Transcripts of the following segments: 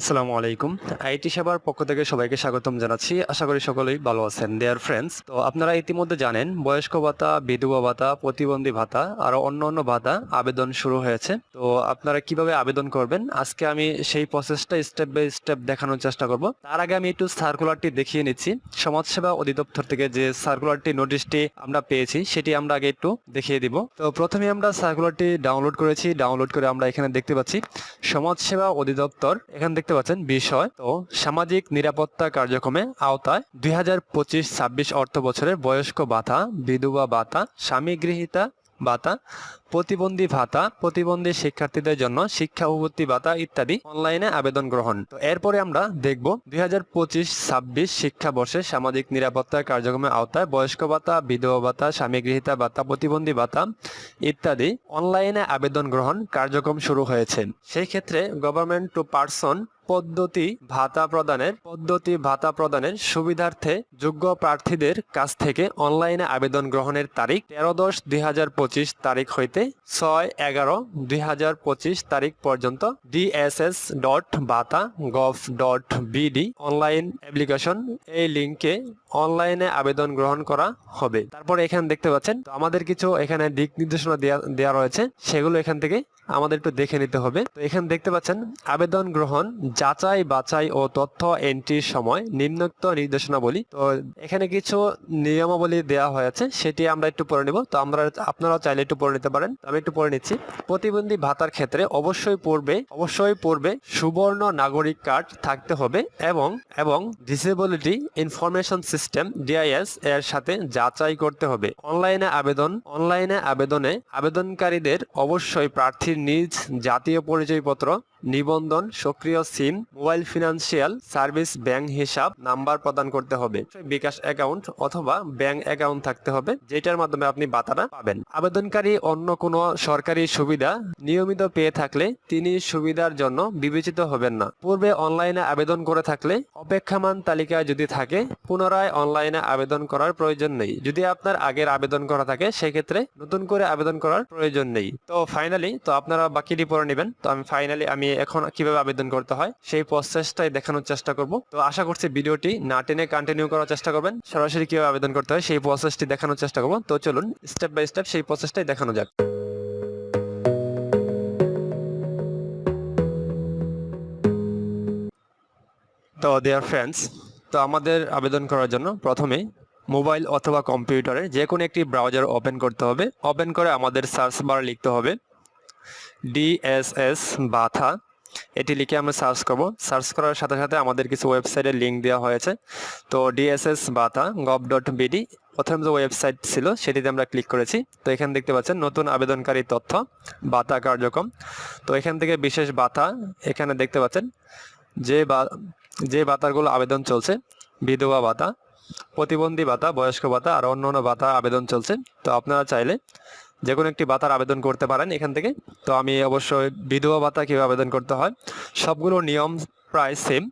আসসালামু আলাইকুম। আইটি সেবার পক্ষ থেকে সবাইকে স্বাগতম জানাচ্ছি। আশা করি সকলেই ভালো আছেন দেয়ার ফ্রেন্ডস তো আপনারা ইতিমধ্যে জানেন, বয়স্ক ভাতা, বিধবা ভাতা, প্রতিবন্ধী ভাতা, আরও অন্য অন্য ভাতা আবেদন শুরু হয়েছে। তো আপনারা কীভাবে আবেদন করবেন? আজকে আমি সেই প্রসেসটা স্টেপ বাই স্টেপ দেখানোর চেষ্টা করব। তার আগে আমি একটু সার্কুলারটি দেখিয়ে নিচ্ছি। সমাজসেবা অধিদপ্তর থেকে যে সার্কুলারটি নোটিশটি আমরা পেয়েছি, সেটি আমরা আগে একটু দেখিয়ে দিব। তো প্রথমে আমরা সার্কুলারটি ডাউনলোড করেছি। ডাউনলোড করে আমরা এখানে দেখতে পাচ্ছি, সমাজসেবা অধিদপ্তর। এখানে দেখতে পাচ্ছেন বিষয়। তো সামাজিক নিরাপত্তা কার্যক্রমে আওতায় দুই হাজার পঁচিশ ছাব্বিশ অর্থ বছরের বয়স্ক ভাতা, বিধবা ভাতা, স্বামী গৃহীতা ভাতা প্রতিবন্ধী ভাতা, প্রতিবন্ধী শিক্ষার্থীদের জন্য শিক্ষা উপবৃত্তি ভাতা ইত্যাদি অনলাইনে আবেদন গ্রহণ। তো এরপরে আমরা দেখব দুই হাজার পঁচিশ, ছাব্বিশ শিক্ষাবর্ষে সামাজিক নিরাপত্তা কার্যক্রমের আওতায় বয়স্ক ভাতা, বিধবা ভাতা, স্বামী গৃহীতা ভাতা, প্রতিবন্ধী ভাতা ইত্যাদি অনলাইনে আবেদন গ্রহণ কার্যক্রম শুরু হয়েছে। সেই ক্ষেত্রে গভর্নমেন্ট টু পার্সন পদ্ধতি ভাতা প্রদানের, পদ্ধতি ভাতা প্রদানের সুবিধার্থে যোগ্য প্রার্থীদের কাছ থেকে অনলাইনে আবেদন গ্রহণের তারিখ তেরো দশ দুই তারিখ হইতে ছয় এগারো দুই হাজার পঁচিশ তারিখ পর্যন্ত ডিএসএস ডট বাতা gov dot BD online application এই লিঙ্কে অনলাইনে আবেদন গ্রহণ করা হবে। তারপর এখানে দেখতে পাচ্ছেন আমাদের কিছু এখানে দিক নির্দেশনা দেওয়া রয়েছে, সেগুলো এখান থেকে আমাদের একটু দেখে নিতে হবে। তো এখানে দেখতে পাচ্ছেন, আবেদন গ্রহণ, যাচাই, বাছাই ও তথ্য এন্ট্রির সময় নিম্নোক্ত নির্দেশনাবলী। তো এখানে কিছু নিয়মাবলী দেওয়া হয়েছে, সেটি আমরা একটু পড়ে নিব। তো আমরা, আপনারাও চাইলে একটু পড়ে নিতে পারেন। আমি একটু পড়ে নিচ্ছি। প্রতিবন্ধী ভাতার ক্ষেত্রে অবশ্যই পূর্বে অবশ্যই পূর্বে সুবর্ণ নাগরিক কার্ড থাকতে হবে এবং এবং ডিসেবিলিটি ইনফরমেশন সিস্টেম ডিআইএস এর সাথে যাচাই করতে হবে। অনলাইনে আবেদন, অনলাইনে আবেদনে আবেদনকারীদের অবশ্যই প্রার্থীর নিজ জাতীয় পরিচয়পত্র নিবন্ধন, সক্রিয় SIM, mobile financial service, bank হিসাব, নাম্বার প্রদান করতে হবে। বিকাশ অ্যাকাউন্ট অথবা ব্যাংক অ্যাকাউন্ট থাকতে হবে, যেটার মাধ্যমে আপনি বাতাটা পাবেন। আবেদনকারী অন্য কোনো সরকারি সুবিধা নিয়মিত পেয়ে থাকলে তিনি সুবিধার জন্য বিবেচিত হবেন না। পূর্বে অনলাইনে আবেদন করে থাকলে অপেক্ষামান তালিকায় যদি থাকে, পুনরায় অনলাইনে আবেদন করার প্রয়োজন নেই। যদি আপনার আগের আবেদন করা থাকে, সেক্ষেত্রে নতুন করে আবেদন করার প্রয়োজন নেই। তো ফাইনালি, তো আপনারা বাকিটি পড়ে নেবেন। তো আমি ফাইনালি, আমি এখন কীভাবে আবেদন করতে হয়, সেই প্রসেসটাই দেখানোর চেষ্টা করব। তো আশা করছি ভিডিওটি না টেনে কন্টিনিউ করার চেষ্টা করবেন। সরাসরি কীভাবে আবেদন করতে হয়, সেই প্রসেসটি দেখানোর চেষ্টা করব। তো চলুন স্টেপ বাই স্টেপ সেই প্রসেসটাই দেখানো যাক। তো দেয়ার ফ্রেন্ডস তো আমাদের আবেদন করার জন্য প্রথমে মোবাইল অথবা কম্পিউটারে যে কোনো একটি ব্রাউজার ওপেন করতে হবে। ওপেন করে আমাদের সার্চ বার লিখতে হবে। ডিএসএস বাথা এটি লিখে আমরা সার্চ করব। সার্চ করার সাথে সাথে আমাদের কিছু ওয়েবসাইটের লিঙ্ক দেওয়া হয়েছে। তো ডিএসএস বাথা গভ ডট বিডি প্রথম যে ওয়েবসাইট ছিল সেটিতে আমরা ক্লিক করেছি। তো এখানে দেখতে পাচ্ছেন, নতুন আবেদনকারী তথ্য বাতা কার্যক্রম। তো এখান থেকে বিশেষ বাতা এখানে দেখতে পাচ্ছেন, যে বা, যে ভাতাগুলো আবেদন চলছে, বিধবা ভাতা প্রতিবন্ধী ভাতা, বয়স্ক ভাতা আর অন্য অন্য ভাতা আবেদন চলছে। তো আপনারা চাইলে যে কোনো একটি ভাতার আবেদন করতে পারেন এখান থেকে। তো আমি অবশ্যই বিধবা ভাতা কীভাবে আবেদন করতে হয়, সবগুলো নিয়ম প্রায় সেম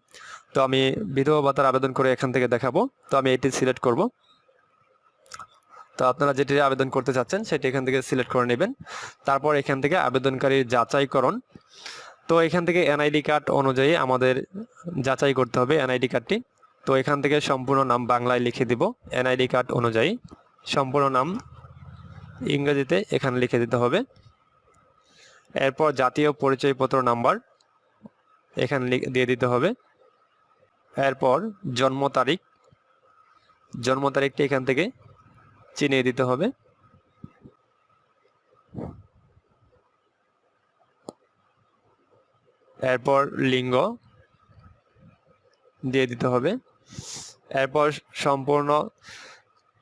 তো আমি বিধবা ভাতার আবেদন করে এখান থেকে দেখাবো। তো আমি এটি সিলেক্ট করব। তো আপনারা যেটি আবেদন করতে চাচ্ছেন, সেটি এখান থেকে সিলেক্ট করে নেবেন। তারপর এখান থেকে আবেদনকারীর যাচাইকরণ। তো এখান থেকে এনআইডি কার্ড অনুযায়ী আমাদের যাচাই করতে হবে এনআইডি কার্ডটি তো এখান থেকে সম্পূর্ণ নাম বাংলায় লিখে দিব এনআইডি কার্ড অনুযায়ী। সম্পূর্ণ নাম ইংরেজিতে এখানে লিখে দিতে হবে। এরপর জাতীয় পরিচয়পত্র নাম্বার এখানে দিয়ে দিতে হবে। এরপর জন্ম তারিখ, জন্ম তারিখটি এখান থেকে চিনিয়ে দিতে হবে। এরপর লিঙ্গ দিয়ে দিতে হবে। এরপর সম্পূর্ণ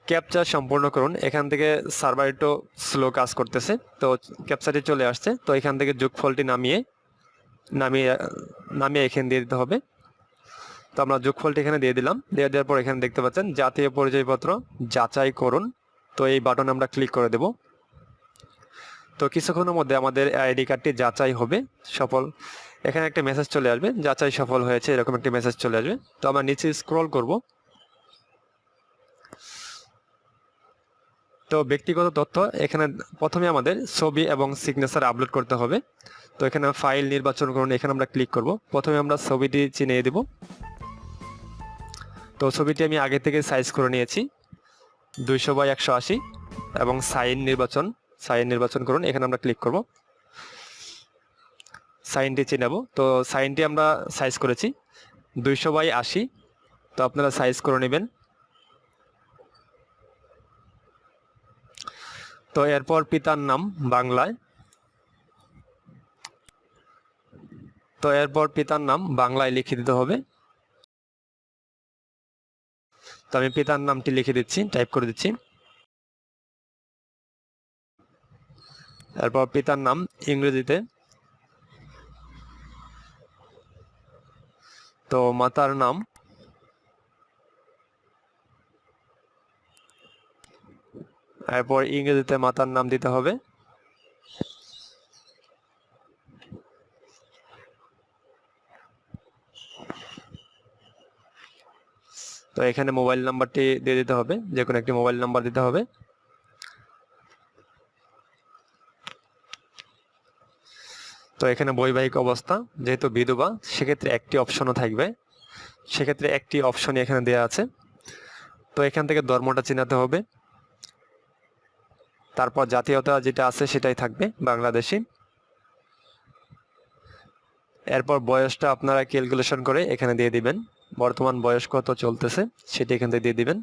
ক্যাপচার সম্পূর্ণ করুন। এখান থেকে সার্ভার একটু স্লো কাজ করতেছে, তো ক্যাপচারটি চলে আসছে। তো এখান থেকে যোগফলটি নামিয়ে নামিয়ে নামিয়ে এখানে দিয়ে দিতে হবে। তো আমরা যোগফলটি এখানে দিয়ে দিলাম। দিয়ে দেওয়ার পর এখানে দেখতে পাচ্ছেন, জাতীয় পরিচয়পত্র যাচাই করুন। তো এই বাটনে আমরা ক্লিক করে দেব। তো কিছুক্ষণের মধ্যে আমাদের আইডি কার্ডটি যাচাই হবে। সফল। এখানে একটা মেসেজ চলে আসবে, যাচাই সফল হয়েছে, এরকম একটা মেসেজ চলে আসবে। তো আমরা নিচে স্ক্রল করব। তো ব্যক্তিগত তথ্য, এখানে প্রথমে আমাদের ছবি এবং সিগনেচার আপলোড করতে হবে। তো এখানে ফাইল নির্বাচন করুন, এখানে আমরা ক্লিক করব। প্রথমে আমরা ছবিটি চিনিয়ে দেব। তো ছবিটি আমি আগে থেকে সাইজ করে নিয়েছি, দুইশো বাই একশো আশি এবং সাইন নির্বাচন সাইন নির্বাচন করুন, এখানে আমরা ক্লিক করব। সাইনটি চিনাব। তো সাইনটি আমরা সাইজ করেছি। দুইশো বাই আশি। তো আপনারা সাইজ করে নেবেন। তো এরপর পিতার নাম বাংলায়। তো এরপর পিতার নাম বাংলায় লিখে দিতে হবে। তো আমি পিতার নামটি লিখে দিচ্ছি টাইপ করে দিচ্ছি। এরপর পিতার নাম ইংরেজিতে। তো মাতার নাম? এরপর ইংরেজিতে মাতার নাম দিতে হবে। তো এখানে মোবাইল নাম্বারটি দিয়ে দিতে হবে যে কোনো একটি মোবাইল নাম্বার দিতে হবে। তো এখানে বৈবাহিক অবস্থা, যেহেতু বিধবা, সেক্ষেত্রে একটি অপশনও থাকবে। সেক্ষেত্রে একটি অপশনই এখানে দেওয়া আছে। তো এখান থেকে ধর্মটা চিনাতে হবে। তারপর জাতীয়তা যেটা আছে সেটাই থাকবে বাংলাদেশি। এরপর বয়সটা আপনারা ক্যালকুলেশন করে এখানে দিয়ে দিবেন। বর্তমান বয়স কত চলতেছে সেটা এখান থেকে দিয়ে দিবেন।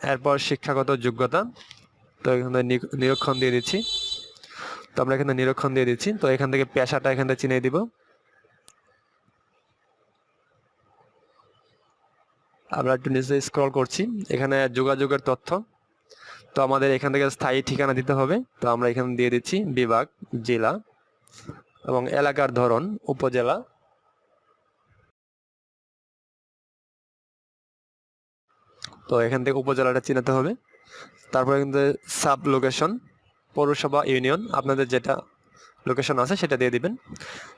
এরপর শিক্ষাগত যোগ্যতা, তো এখানে নিরীক্ষণ দিয়ে দিচ্ছি। তো আমরা এখানে নিরীক্ষণ দিয়ে দিচ্ছি, তো এখান থেকে পেশাটা এখান থেকে দিব। আমরা একটু নিচে স্ক্রল করছি, এখানে যোগাযোগের তথ্য। তো আমাদের এখান থেকে স্থায়ী ঠিকানা দিতে হবে, তো আমরা এখানে দিয়ে দিচ্ছি বিভাগ, জেলা এবং এলাকার ধরন, উপজেলা। তো এখান থেকে উপজেলাটা চিনাতে হবে। তারপরে কিন্তু সাব লোকেশন পৌরসভা ইউনিয়ন আপনাদের যেটা লোকেশন আছে সেটা দিয়ে দিবেন।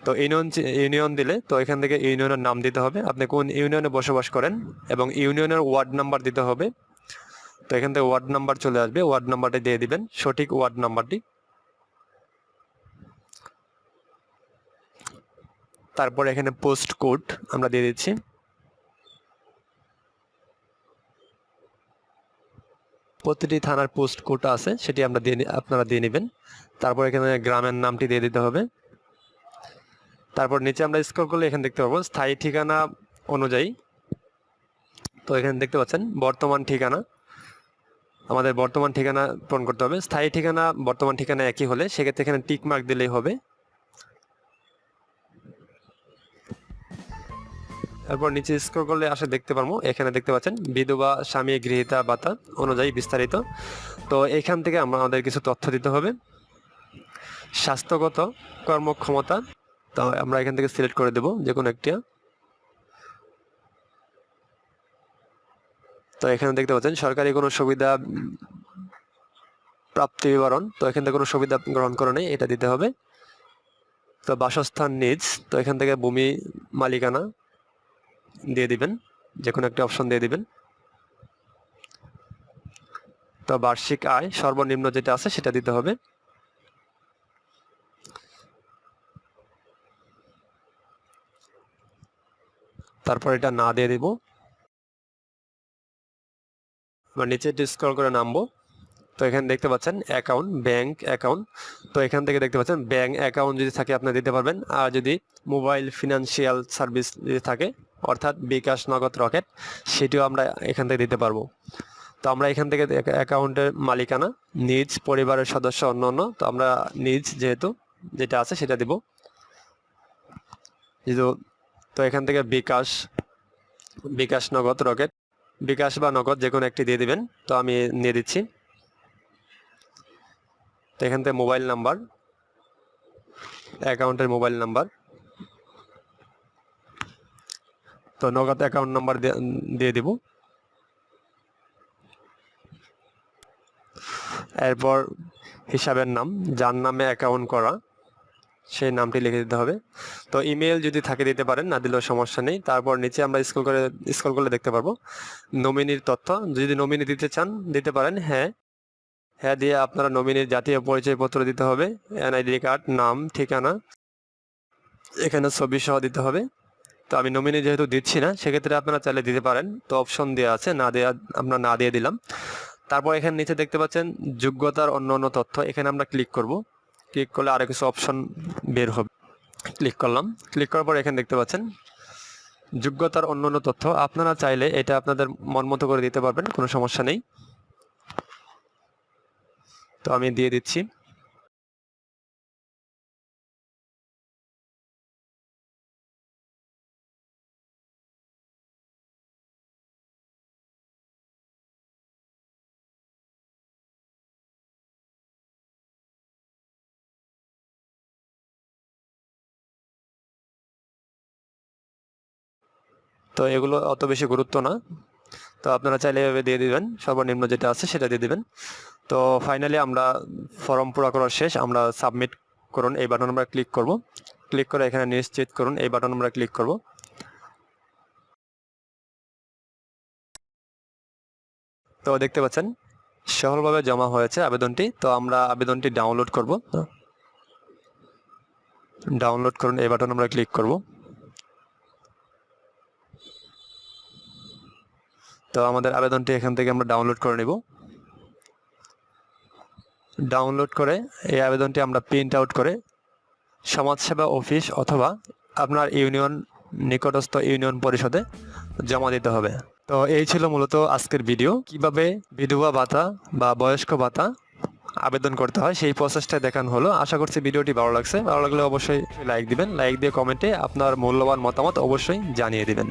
তো ইউনিয়ন ইউনিয়ন দিলে তো এখান থেকে ইউনিয়নের নাম দিতে হবে। আপনি কোন ইউনিয়নে বসবাস করেন এবং ইউনিয়নের ওয়ার্ড নাম্বার দিতে হবে। তো এখান থেকে ওয়ার্ড নাম্বার চলে আসবে ওয়ার্ড নাম্বারটি দিয়ে দিবেন, সঠিক ওয়ার্ড নাম্বারটি তারপর এখানে পোস্ট কোড আমরা দিয়ে দিচ্ছি। প্রতিটি থানার পোস্ট কোড আছে, সেটি আমরা দিয়ে আপনারা দিয়ে নেবেন। তারপর এখানে গ্রামের নামটি দিয়ে দিতে হবে। তারপর নিচে আমরা স্ক্রল করলে এখানে দেখতে পাবো, স্থায়ী ঠিকানা অনুযায়ী। তো এখানে দেখতে পাচ্ছেন, বর্তমান ঠিকানা। আমাদের বর্তমান ঠিকানা পূরণ করতে হবে। স্থায়ী ঠিকানা, বর্তমান ঠিকানা একই হলে সেক্ষেত্রে এখানে টিক মার্ক দিলেই হবে। তারপর নিচে স্ক্রল করলে আসে দেখতে পারব। এখানে দেখতে পাচ্ছেন, বিধবা, স্বামী, গৃহীতা, ভাতা, অনুযায়ী বিস্তারিত। তো এখান থেকে আমরা আমাদের কিছু তথ্য দিতে হবে। স্বাস্থ্যগত কর্মক্ষমতা, তো আমরা এখান থেকে সিলেক্ট করে দেব যে কোনো একটা। তো এখানে দেখতে পাচ্ছেন, সরকারি কোনো সুবিধা প্রাপ্তি বিবরণ, তো এখান থেকে কোনো সুবিধা গ্রহণ করে নেই, এটা দিতে হবে। তো বাসস্থান নিজ, তো এখান থেকে ভূমি মালিকানা দিয়ে দিবেন যে কোনো একটা অপশন দিয়ে দিবেন। তো বার্ষিক আয় সর্বনিম্ন যেটা আছে সেটা দিতে হবে। তারপর এটা না দিয়ে দিব। নিচে স্ক্রল করে নামবো। তো এখানে দেখতে পাচ্ছেন অ্যাকাউন্ট ব্যাংক অ্যাকাউন্ট তো এখান থেকে দেখতে পাচ্ছেন ব্যাংক অ্যাকাউন্ট যদি থাকে আপনি দিতে পারবেন। আর যদি মোবাইল ফিনান্সিয়াল সার্ভিস যদি থাকে অর্থাৎ বিকাশ নগদ রকেট, সেটিও আমরা এখান থেকে দিতে পারব। তো আমরা এখান থেকে অ্যাকাউন্টের মালিকানা, নিজ পরিবারের সদস্য অন্য অন্য, তো আমরা নিজ যেহেতু যেটা আছে সেটা দিব। যেহেতু তো এখান থেকে বিকাশ বিকাশ নগদ রকেট, বিকাশ বা নগদ যে কোনো একটি দিয়ে দিবেন, তো আমি নিয়ে দিচ্ছি। তো এখান থেকে মোবাইল নাম্বার, অ্যাকাউন্টের মোবাইল নাম্বার। তো নগদ অ্যাকাউন্ট নাম্বার দিয়ে দিব। এরপর হিসাবের নাম, যার নামে অ্যাকাউন্ট করা, সেই নামটি লিখে দিতে হবে। তো ইমেল যদি থাকে দিতে পারেন, না দিলেও সমস্যা নেই। তারপর নিচে আমরা স্ক্রল করে স্ক্রল করলে দেখতে পারব। নমিনির তথ্য, যদি নমিনি দিতে চান, দিতে পারেন হ্যাঁ। হ্যাঁ দিয়ে আপনারা নমিনির জাতীয় পরিচয়পত্র দিতে হবে। এনআইডি কার্ড নাম, ঠিকানা, এখানে ছবি সহ দিতে হবে। তো আমি নমিনি যেহেতু দিচ্ছি না, সেক্ষেত্রে আপনারা চাইলে দিতে পারেন। তো অপশন দেওয়া আছে, না দেওয়া আমরা না দিয়ে দিলাম। তারপর এখানে নিচে দেখতে পাচ্ছেন, যোগ্যতার অন্য অন্য তথ্য। এখানে আমরা ক্লিক করব। ক্লিক করলে আরও কিছু অপশন বের হবে। ক্লিক করলাম। ক্লিক করার পর এখানে দেখতে পাচ্ছেন, যোগ্যতার অন্য অন্য তথ্য। আপনারা চাইলে এটা আপনাদের মন মতো করে দিতে পারবেন, কোনো সমস্যা নেই। তো আমি দিয়ে দিচ্ছি। তো এগুলো অত বেশি গুরুত্ব না। তো আপনারা চাইলে এভাবে দিয়ে দিবেন, সর্বনিম্ন যেটা আছে সেটা দিয়ে দিবেন। তো ফাইনালি আমরা ফর্ম পুরো করার শেষ, আমরা সাবমিট করুন, এই বাটন আমরা ক্লিক করব। ক্লিক করে এখানে নিশ্চিত করুন, এই বাটন আমরা ক্লিক করব। তো দেখতে পাচ্ছেন, সফলভাবে জমা হয়েছে আবেদনটি। তো আমরা আবেদনটি ডাউনলোড করব। ডাউনলোড করুন, এই বাটন আমরা ক্লিক করব। তো আমাদের আবেদনটি এখান থেকে আমরা ডাউনলোড করে নিব। ডাউনলোড করে এই আবেদনটি আমরা প্রিন্ট আউট করে সমাজসেবা অফিস অথবা আপনার ইউনিয়ন, নিকটস্থ ইউনিয়ন পরিষদে জমা দিতে হবে। তো এই ছিল মূলত আজকের ভিডিও কীভাবে বিধবা ভাতা বা বয়স্ক ভাতা আবেদন করতে হয় সেই প্রসেসটা দেখানো হলো। আশা করছি ভিডিওটি ভালো লাগছে। ভালো লাগলে অবশ্যই লাইক দিবেন। লাইক দিয়ে কমেন্টে আপনার মূল্যবান মতামত অবশ্যই জানিয়ে দিবেন।